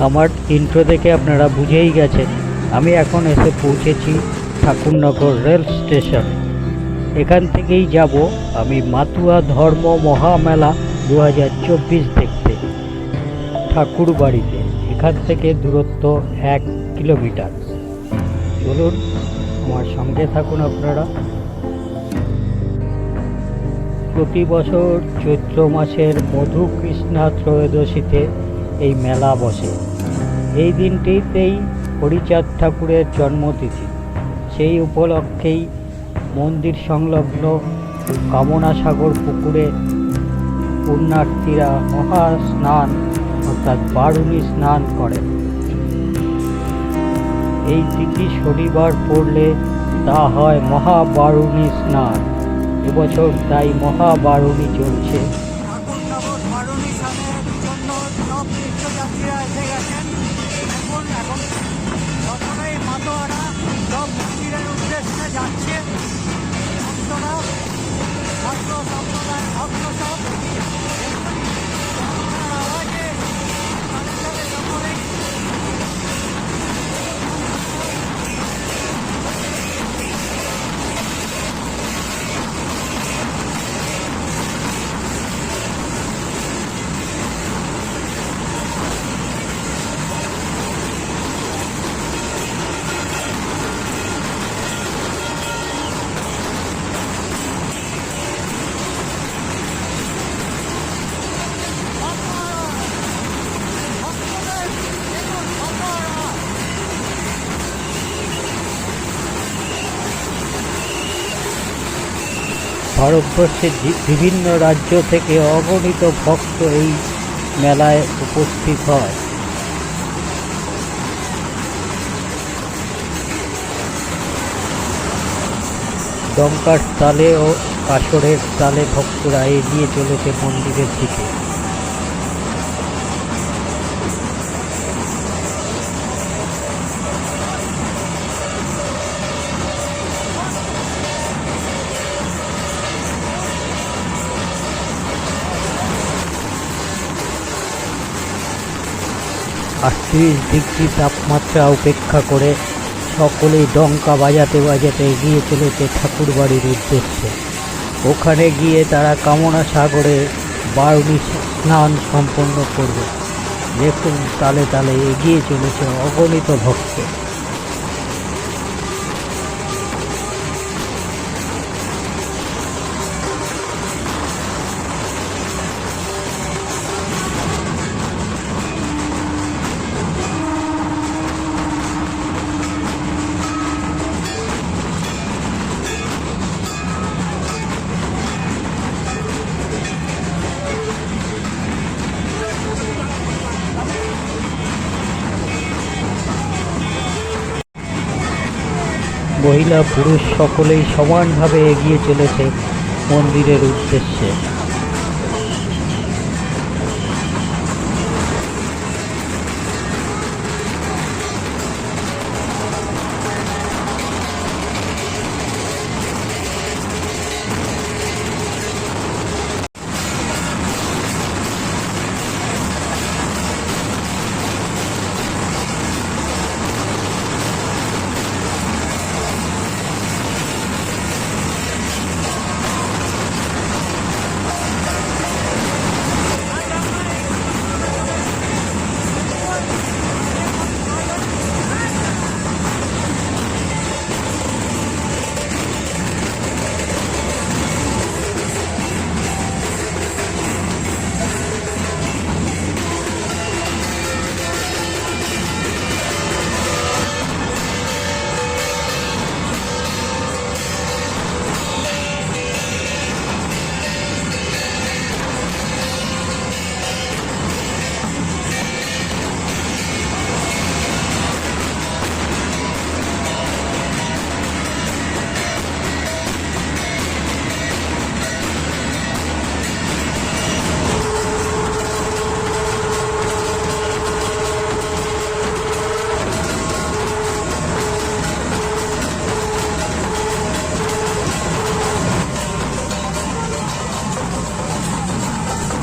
আমার ইন্ট্রো দেখে আপনারা বুঝেই গেছেন। আমি এখন এসে পৌঁছেছি ঠাকুরনগর রেল স্টেশন। এখান থেকেই যাব আমি মাতুয়া ধর্ম মহামেলা দু হাজার চব্বিশ দেখতে। ঠাকুর বাড়িতে এখান থেকে দূরত্ব এক কিলোমিটার। চলুন, আমার সঙ্গে থাকুন আপনারা। প্রতি বছর চৈত্র মাসের মধু কৃষ্ণা ত্রয়োদশীতে এই মেলা বসে। এই দিনটিতেই হরিচাঁদ ঠাকুরের জন্মতিথি। সেই উপলক্ষেই মন্দির সংলগ্ন কামনা সাগর পুকুরে পুণ্যার্থীরা মহা স্নান, অর্থাৎ বারুণী স্নান করেন। এই তিথি শনিবার পড়লে তা হয় মহাবারুণী স্নান। এবছর তাই মহাবারণী চলছে। যাচ্ছে ভক্তরা সম্প্রদায় ভক্ত সব ভারতবর্ষের বিভিন্ন রাজ্য থেকে অগণিত ভক্ত এই মেলায় উপস্থিত হয়। দমকার তালে ও কাসরের তালে ভক্তরা এগিয়ে চলেছে মন্দিরের দিকে। আটত্রিশ ডিগ্রি তাপমাত্রা উপেক্ষা করে সকলেই ডঙ্কা বাজাতে বাজাতে এগিয়ে চলেছে ঠাকুরবাড়ির উদ্দেশ্যে। ওখানে গিয়ে তারা কামনা সাগরে বারুণী স্নান সম্পন্ন করবে। দেখুন তালে তালে এগিয়ে চলেছে অগণিত ভক্ত। মহিলা পুরুষ সকলেই সমানভাবে এগিয়ে চলেছে মন্দিরের উদ্দেশ্যে।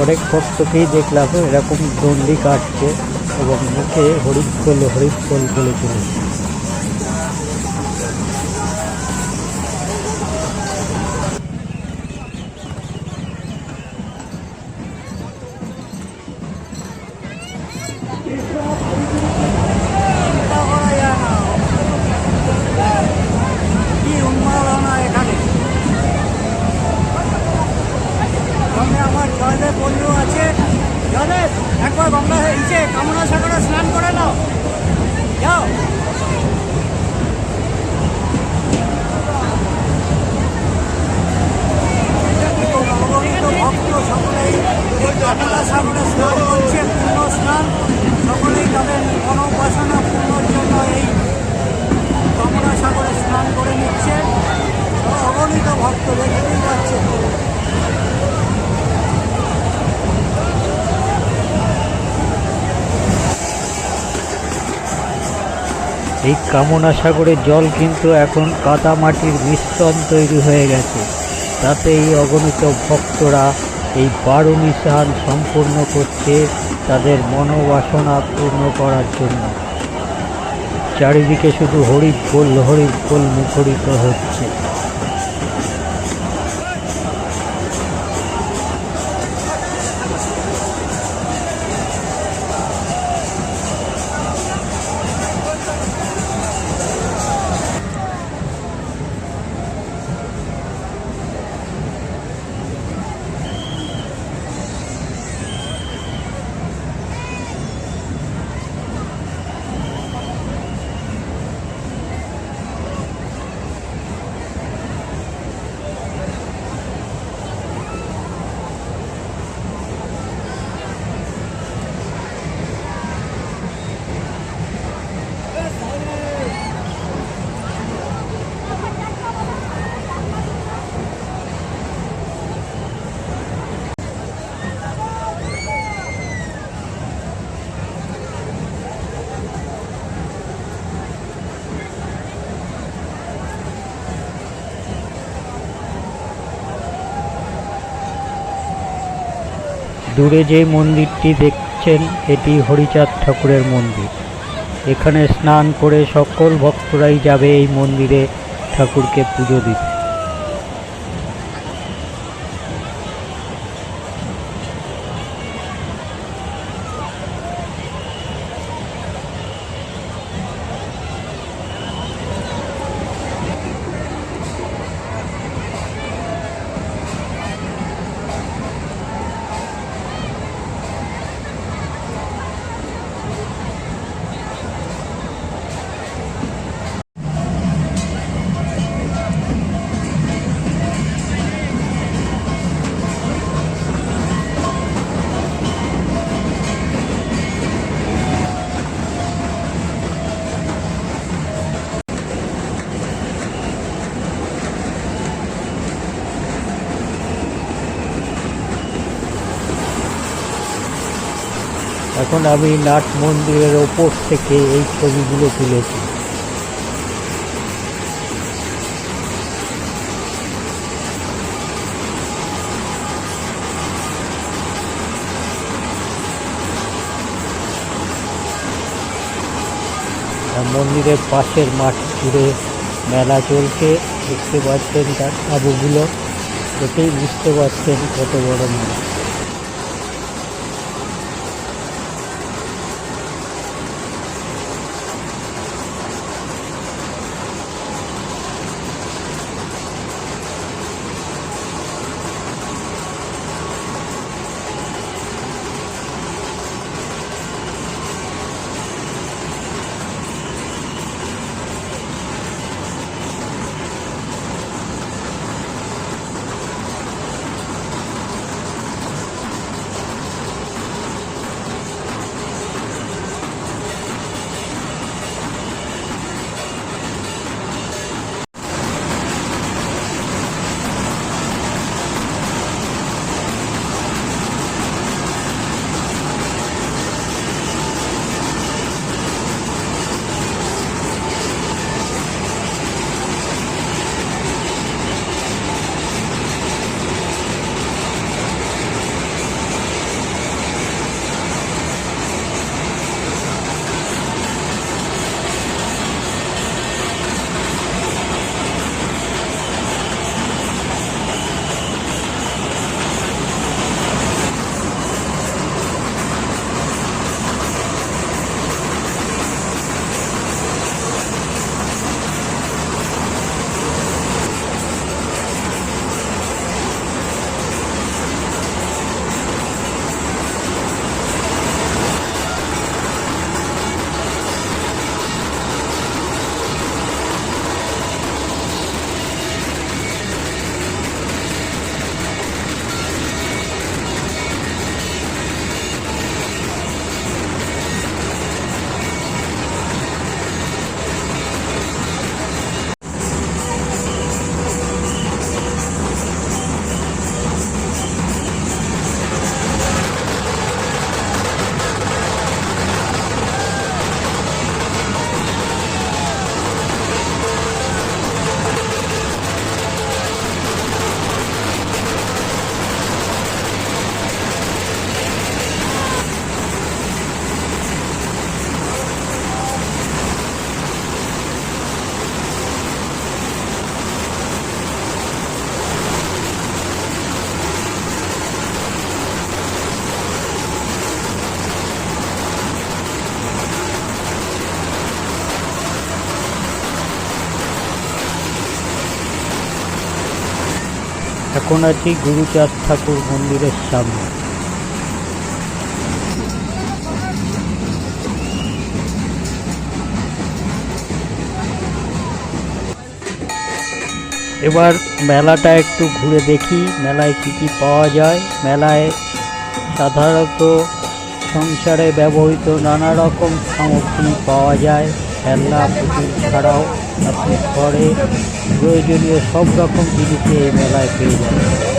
অনেক ভক্তকেই দেখলাম এরকম দণ্ডি কাটছে এবং মুখে হরিফল হরিফল বলে চলেছে। আছে। জয়দেব একবার গঙ্গা ইসে কামনা সাগরে স্নান করে নাও। যাও। সকলেই কামনা সাগরে স্নান করছে পূর্ণ স্নান সকলেই তাদের মনোবাসনা পূর্ণর জন্য এই কমলা সাগরে স্নান করে নিচ্ছে অগণিত ভক্ত দেখতেই পাচ্ছে এই কামনা সাগরের জল কিন্তু এখন কাদা মাটির মিশ্রণ তৈরি হয়ে গেছে। তাতে এই অগণিত ভক্তরা এই বারো নিশান সম্পূর্ণ করছে তাদের মনোবাসনা পূর্ণ করার জন্য। চারিদিকে শুধু হরিফ বল হরিফ বল মুখরিত হচ্ছে। দূরে যে মন্দিরটি দেখছেন, এটি হরিচাঁদ ঠাকুরের মন্দির। এখানে স্নান করে সকল ভক্তরাই যাবে এই মন্দিরে ঠাকুরকে পুজো দিতে। এখন আমি নাট মন্দিরের ওপর থেকে এই ছবিগুলো তুলেছি। মন্দিরের পাশের মাঠ জুড়ে মেলা চলছে, দেখতে পাচ্ছেন তার আবুগুলো। এতেই বুঝতে পারছেন কত বড় মেলা এখন আছি গুরুচাঁদ ঠাকুর মন্দিরের সামনে। এবার মেলাটা একটু ঘুরে দেখি, মেলায় কী কী পাওয়া যায়। মেলায় সাধারণত সংসারে ব্যবহৃত নানা রকম সামগ্রী পাওয়া যায়। খেলনা পুতুল ছাড়াও আপনি ঘরে প্রয়োজনীয় সব রকম জিনিসই এই মেলায় পেয়ে যাবেন।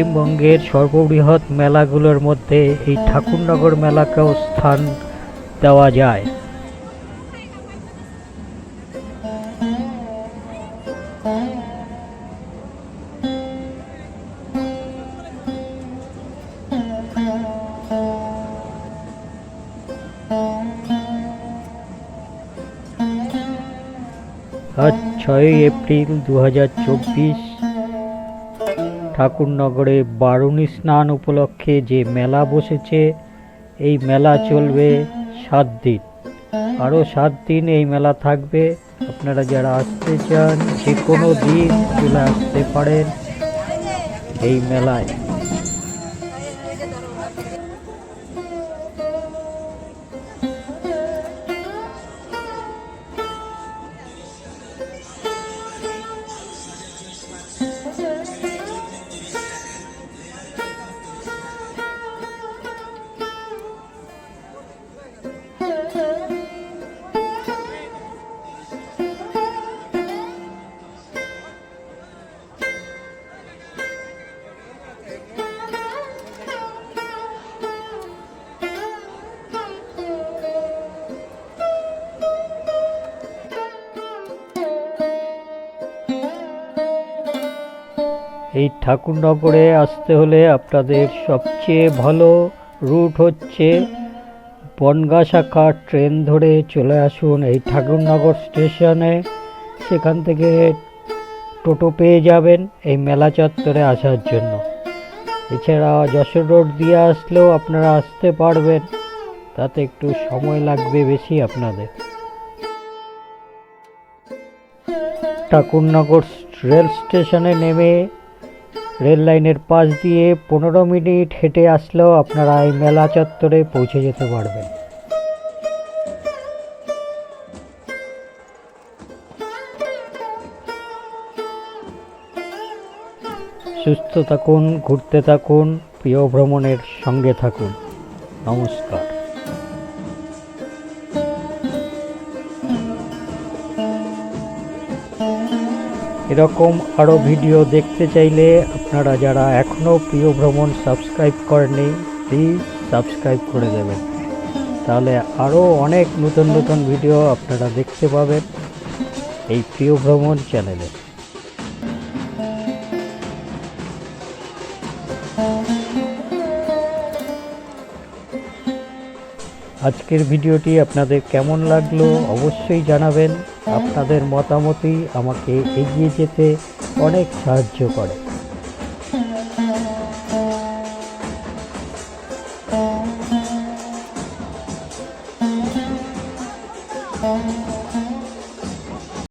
পশ্চিমবঙ্গের সর্ববৃহৎ মেলাগুলোর মধ্যে এই ঠাকুরনগর মেলাকেও স্থান দেওয়া যায়। আজ ছয়ই এপ্রিল দু হাজার চব্বিশ ঠাকুরনগরে বারুণী স্নান উপলক্ষে যে মেলা বসেছে, এই মেলা চলবে সাত দিন। আরও সাত দিন এই মেলা থাকবে। আপনারা যারা আসতে চান, যে কোনো দিন চলে আসতে পারেন এই মেলায়। এই ঠাকুরনগরে আসতে হলে আপনাদের সবচেয়ে ভালো রুট হচ্ছে বনগা শাখা ট্রেন ধরে চলে আসুন এই ঠাকুরনগর স্টেশনে। সেখান থেকে টোটো পেয়ে যাবেন এই মেলা চত্বরে আসার জন্য। এছাড়া যশোর রোড দিয়ে আসলেও আপনারা আসতে পারবেন। তাতে একটু সময় লাগবে বেশি আপনাদের। ঠাকুরনগর রেল স্টেশনে নেমে রেল লাইনের পাশ দিয়ে পনেরো মিনিট হেঁটে আসলেও আপনারা এই মেলা চত্বরে পৌঁছে যেতে পারবেন। সুস্থ থাকুন, ঘুরতে থাকুন, প্রিয় ভ্রমণের সঙ্গে থাকুন। নমস্কার। এরকম আরও ভিডিও দেখতে চাইলে আপনারা যারা এখনও প্রিয় ভ্রমণ সাবস্ক্রাইব করেননি প্লিজ সাবস্ক্রাইব করে দেবেন। তাহলে আরও অনেক নতুন নতুন ভিডিও আপনারা দেখতে পাবেন এই প্রিয় ভ্রমণ চ্যানেলে। আজকের ভিডিওটি আপনাদের কেমন লাগল অবশ্যই জানাবেন। আপনাদের মতামতই আমাকে এগিয়ে যেতে অনেক সাহায্য করে।